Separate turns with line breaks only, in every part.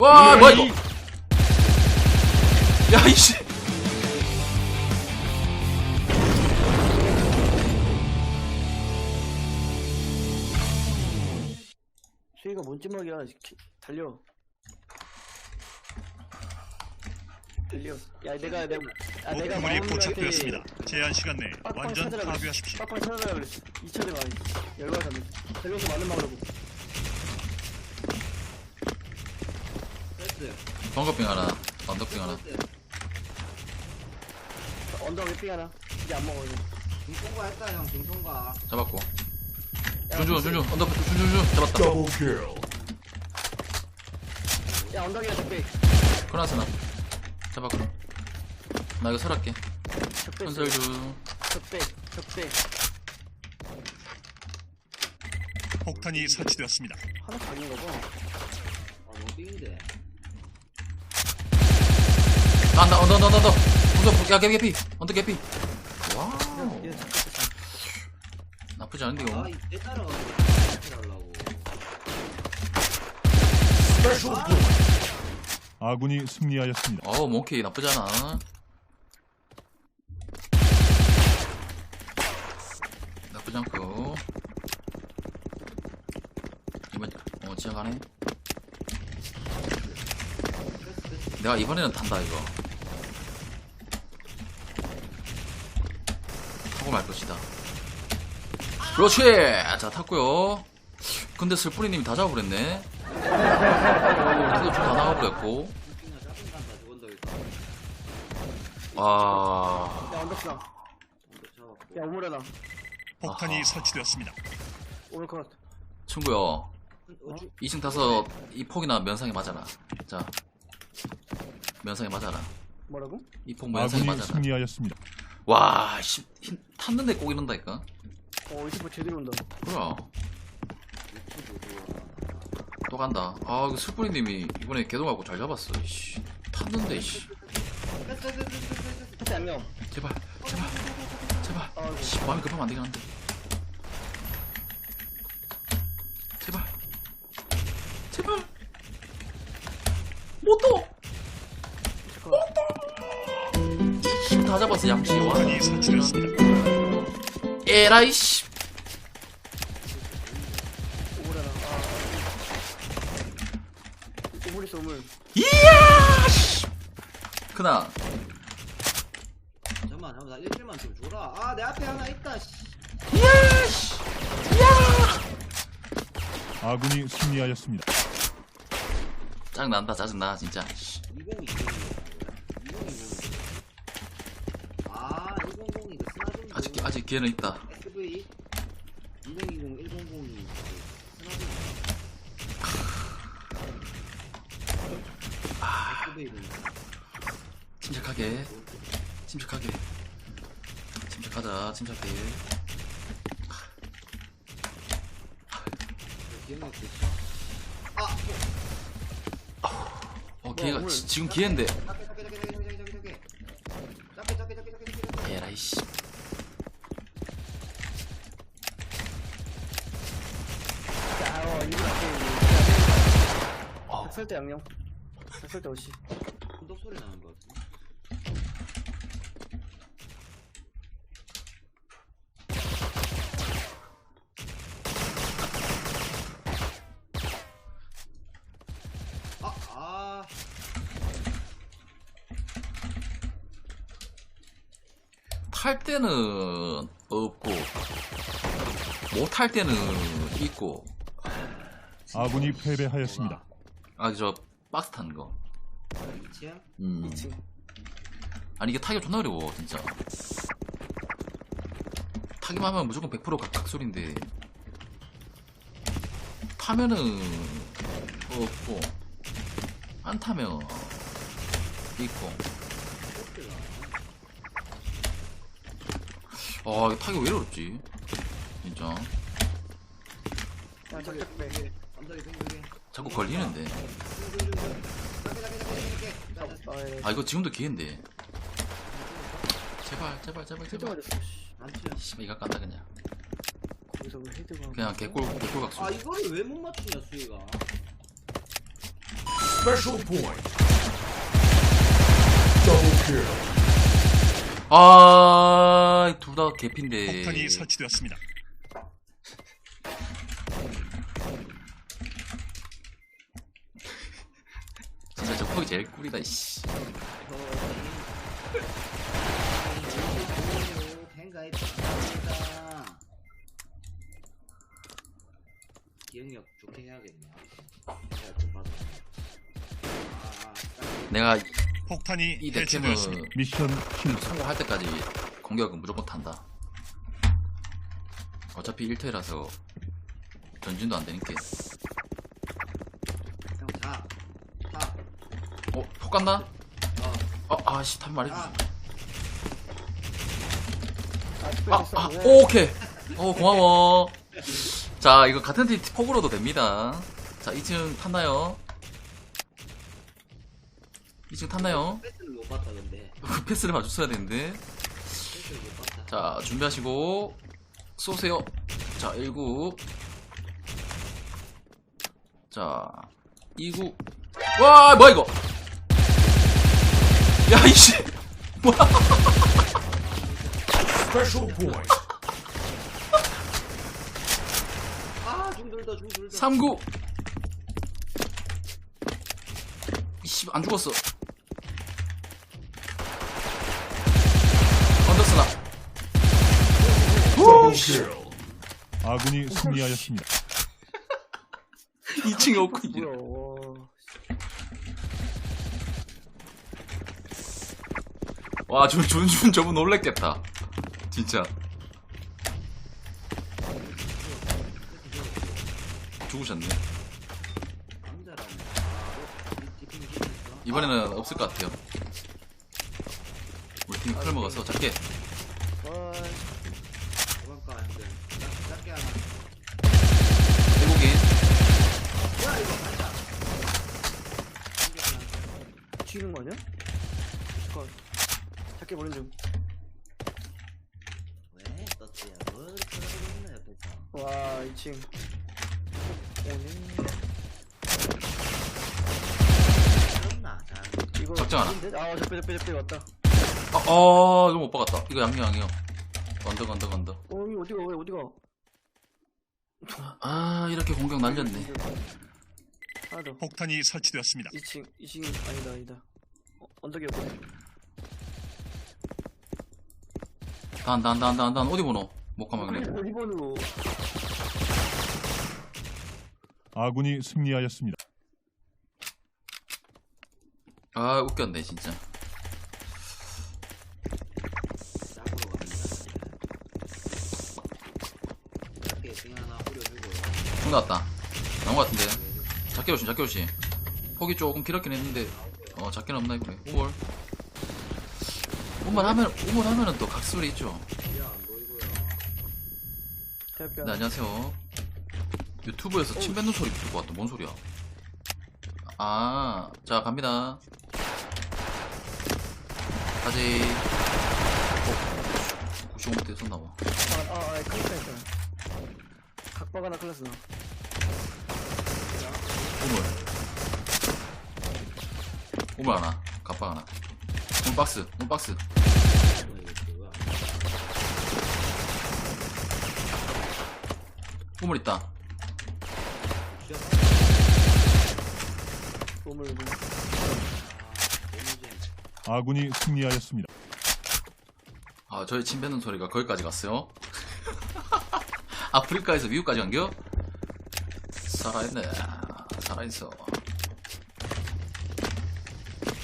와 뭐야 이거. 야 이씨.
수희가 뭔 찜먹이야. 키- 달려. 달려. 야 내가 내가 아 내가
목표물이 포착되었습니다. 제한 시간 내에 완전. 파괴하십시오.
빡빡 찾아라 그랬어. 2차 대가 아니 열받았네. 달려서 맞는 막으라고
번거빙 하나 언덕빙 하나.
언덕 웨핑 하나. 이제 안 먹어 이제.
중통과 했다 형 중통과.
잡았고. 준준 준준. 언덕 준준 준준 잡았다.
Double kill.
야 언덕이야 적배
크라스 나. 잡았고. 나 이거 설할게.
적배
건설주
적배 적배
폭탄이 설치되었습니다.
하나씩 아닌 거봐
아 로딩인데
안다 언덕 언덕 언덕 언덕 야 개피 개피. 언덕 개피. 와우. 나쁘지 않은데 이거
아이내 따라가지고 하려고.
아군이 승리하였습니다.
어우 몽키 나쁘지 않아. 나쁘지 않고. 이번 어 지나가네. 내가 이번에는 탄다 이거 타고 말 것이다. 그렇지! 자 탔고요. 근데 슬프리님이 다 잡아버렸네. 그래도 좀다 나가버렸고.
와야 언덕 쓰나
언덕 잡았고
야 오므려나
폭탄이
아하.
설치되었습니다.
오늘 컷.
친구요.
어?
2층 타서 이 폭이나 면상에 맞아라. 자. 면상에 맞아라.
뭐라고?
이 폭 면상에
아군이
맞아라.
승리하였습니다.
와 씨, 힘, 탔는데 꼭 이런다니까.
어 이제 뭐 제대로 온다.
좋아
또 간다. 아그 슬프리님이 이번에 개동하고 잘 잡았어 씨. 탔는데 씨.
하트 안녕
제발 제발 제발.
아이고.
씨 마음이 급하면 안 되긴 한데 다 잡았어 양치와
폭탄이 설치되었습니다.
에라이 씨.
오므려나 아 오므리 있어 오물
이야! 씨 그나.
잠깐만 잠깐만 나 1킬만 좀 줘라. 아 내 앞에 하나 있다 씨.
이야! 씨
아군이 승리하였습니다.
짜증 난다 짜증 나 진짜. 씨.
2020 2020 아 100이 그 스나좀
아직 기회는 있다.
SV 2020 1002 스나좀 SV 군
침착하게. 침착하게. 침착하자 침착해.
기억력 좋지
어 기회가 지, 지금 기회인데
설대 양념. 백설대 어시
언덕 소리 나는 것 같아 아, 아,
탈 때는 없고 못 탈 때는 있고.
아군이 패배하였습니다.
아저 박스 타는 거.
미치야?
음.
2층
아니 이게 타기가 존나 어려워 진짜. 타기만 하면 무조건 100% 각, 각 소리인데. 타면은 없고 안 타면 있고. 아 이거 타기가 왜 이렇게 어렵지? 진짜.
언덕이 뱅뱅이.
자꾸 걸리는데
아
이거 지금도 기회인데 제발 제발 제발 제발
씨.
씨발 이거 깐다 그냥
거기서 왜 헤드가
그냥 개꿀 개꿀 각소
아, 이거를 왜 못 맞추냐, 수희가.
Special point. Double kill.
아, 둘 다 개핀데.
폭탄이 설치되었습니다.
진짜 저 폭이 제일 꿀이다, 씨.
팬가입 감사합니다. 기억력 좋게 해야겠네. 좀 봐서. 아, 아, 딱
내가
폭탄이
이
해체되었습니다. 미션 실패.
성공할 때까지 공격은 무조건 탄다. 어차피 1퇴라서 전진도 안 되니까.
형 자. 자.
어, 폭 간다?
어.
아, 아씨, 답 말해주지.
자.
아,
아, 아,
네.
오, 오케이. 어, 고마워. 자, 이거 같은 팀 폭으로도 됩니다. 자, 2층 탔나요? 2층 탔나요?
패스를 못 봤다 근데.
패스를 봐줬어야 되는데.
패스를 못 봤다.
자, 준비하시고, 쏘세요. 자, 19. 자, 29. 와, 뭐야, 이거! 야, 이씨! 뭐야!
Special point.
아, 중들다 중들다.
39. 이씨, 안 죽었어. 언더스나.
아군이 승리하였습니다.
2층에 없고, 이제.
뭐야 와.
와, 준, 준, 준, 저분 놀랬겠다. 진짜. 죽으셨네. 이번에는 없을 것 같아요. 우리 팀이 풀 먹어서
작게.
외국인.
튀는 거 아니야? 잠깐. 작게 버린 중.
왜 떴지야? 뭘 그러고 있나 옆에서.
와 2층. 오네. 이거
작정 하나.
아닌데? 아 적배 적배 적배 왔다.
아, 아, 이거 못 박았다. 이거 양념. 언덕, 언덕, 언덕.
어 이거 어디가 왜 어디가?
아, 이렇게 공격 날렸네.
하나 더.
폭탄이 설치되었습니다.
2층 2층 아니다 아니다. 어, 언덕이 없네.
단, 단, 단, 단, 단. 어디 보노? 못 가면 그래.
1번으로
아군이 승리하였습니다.
아, 웃겼네, 진짜. 총 나왔다. 나온 것 같은데. 작게 오신, 작게 오신. 폭이 조금 길었긴 했는데, 어, 작게는 없나, 이거네. 우월. 우물 하면, 우물 하면은 또 각소리 있죠. 네, 안녕하세요. 유튜브에서 침 뱉는 소리 듣고 왔다. 뭔 소리야? 아, 자, 갑니다. 가지. 어, 95m 쏜나봐.
아, 아, 아, 클릭하 있다. 각박 하나 클났어.
우물. 우물 하나. 갑박 하나. 우물 박스, 우물 박스.
이거 이거 뭐야?
우물 있다.
몸을 좀.
아군이 승리하였습니다.
아, 저희 침 뱉는 소리가 거기까지 갔어요. 아프리카에서 미국까지 간겨? 살아있네. 살아있어.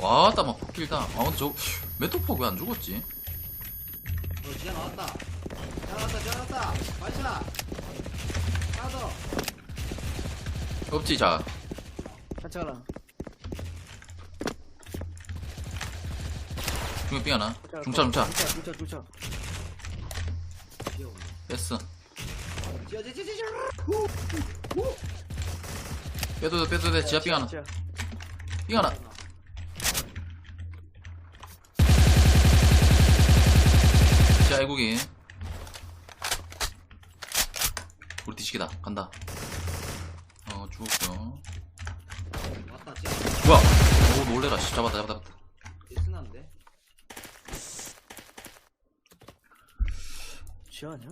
와 따, 막 폭길다. 아, 근데 저, 메토폭 왜 안 죽었지?
어, 지하 나왔다. 지하 나왔다, 지하 나왔다. 하나 더.
없지, 자.
한차 하나.
중에 삥 하나.
한차
중차, 중차.
중차, 중차.
뺐어. 빼도 돼, 빼도 돼. 지하 삥 하나.
지하.
애국인. 우리 뒤치기다. 간다. 어, 죽었고요.
왔다, 지하.
뭐야? 오 놀래라. 씨, 잡았다 잡았다 잡았다.
예순한데?
지하냐?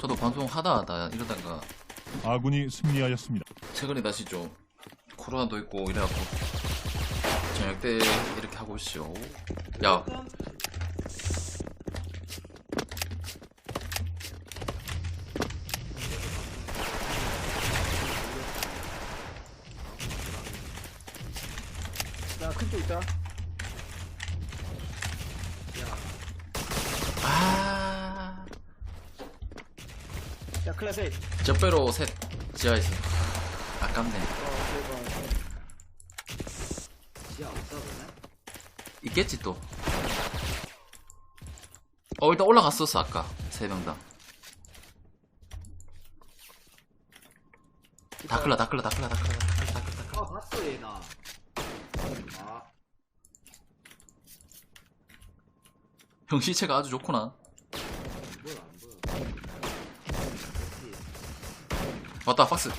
저도 방송 하다 하다 이러다가
아군이 승리하였습니다.
최근에 다시 좀 코로나도 있고 이래갖고 저녁 때 이렇게 하고 있죠. 야
있다.
아.
야, 클라스 8.
적배로 셋 지하에서 아깝네.
어, 대박.
지하 없다 보네?
있겠지 또. 어 일단 올라갔었어 아까 세 명 다. 다클라 다클라 다클라 다클라 다클라 다클라 다클라.
아 봤어 얘 나 아
형 시체가 아주 좋구나. 맞다 박스.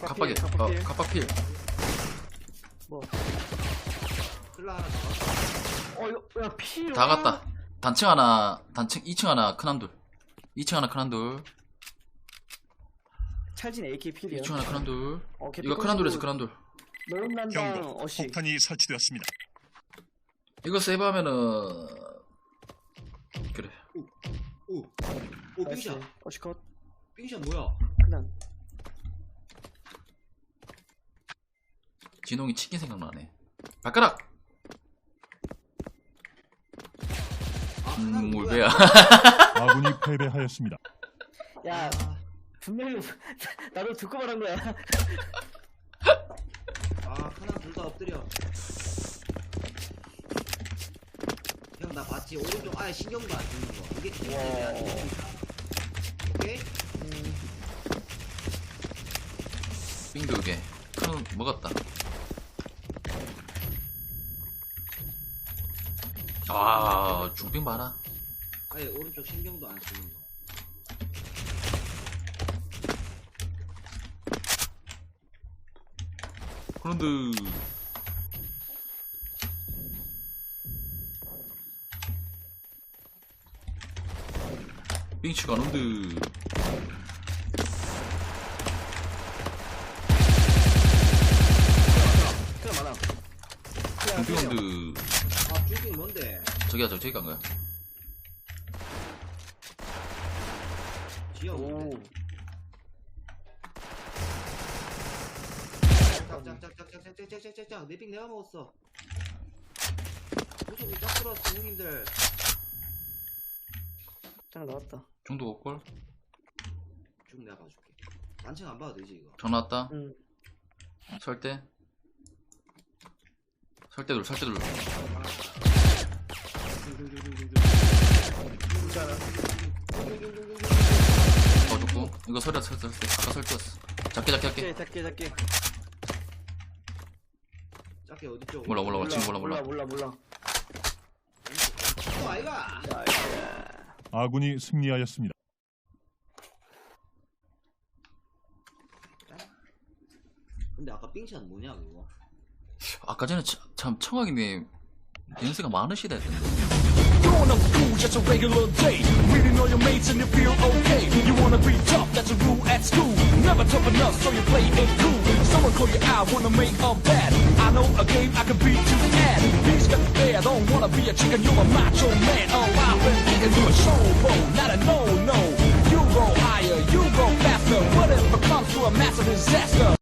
갑박이. 어
갑박필.
갑박필.
뭐. 어, 야.
다 갔다. 단층 하나 단층 2층 하나 큰 한둘. 2층 하나 큰 한둘.
찰진 AK 필이야.
2층 하나 큰 한둘.
어,
이거 큰 한둘에서
꽂히고
큰 한둘.
경고.
어시.
폭탄이 설치되었습니다.
이거 세이브 하면은 그래.
오! 오 빙샷
어시 컷.
빙샷 뭐야
그냥.
진홍이 치킨 생각나네. 발가락.
아
음,
하나는 뭐야?
몰배야.
아군이 패배하였습니다.
야,
아,
분명히 나도 듣고 말한 거야.
지 오른쪽 아예 신경도 안 쓰는 거 이게 팀이야 오케이?
빙두 개. 큰 먹었다. 아, 중빙 봐라.
아예 오른쪽 신경도 안 쓰는 거
그런데 빙치가 안 온드.
그냥 많아.
중빙 온드.
아 줄빙 뭔데
저기야, 저 저기 간 거야.
오.
뭔데 짝짝짝짝짝짝짝짝짝 내빙 내가 먹었어 무슨 짝 들어왔어 형님들
짱 나왔다.
중도 없걸?
쭉 내가 봐줄게 만층 안 봐도 되지 이거
전화 왔다.
응.
설대. 설대 둘, 설대 둘. 더 좋고. 이거 설대, 설대, 설대. 아까 설대였어. 작게, 작게.
작게, 작게, 작게.
짝게 어디 쪽
몰라, 몰라, 몰라. 지금 몰라, 몰라.
몰라, 몰라.
어 아이가
야.
아군이 승리하였습니다.
근데 아까 빙샷 뭐냐 그거
아까 전에 참, 참 청하기님 연세가 많으시다 했던데.
Going up to school, just a regular day. Meeting all your mates and you feel okay. You wanna be tough, that's a rule at school. Never tough enough, so you play it cool. Someone call you out, wanna make a bad. I know a game I can beat you at. He's got the bear, don't wanna be a chicken, you're a macho man. Alive and thinking you're a showboat, not a no-no. You go higher, you go faster. What if it comes to a massive disaster?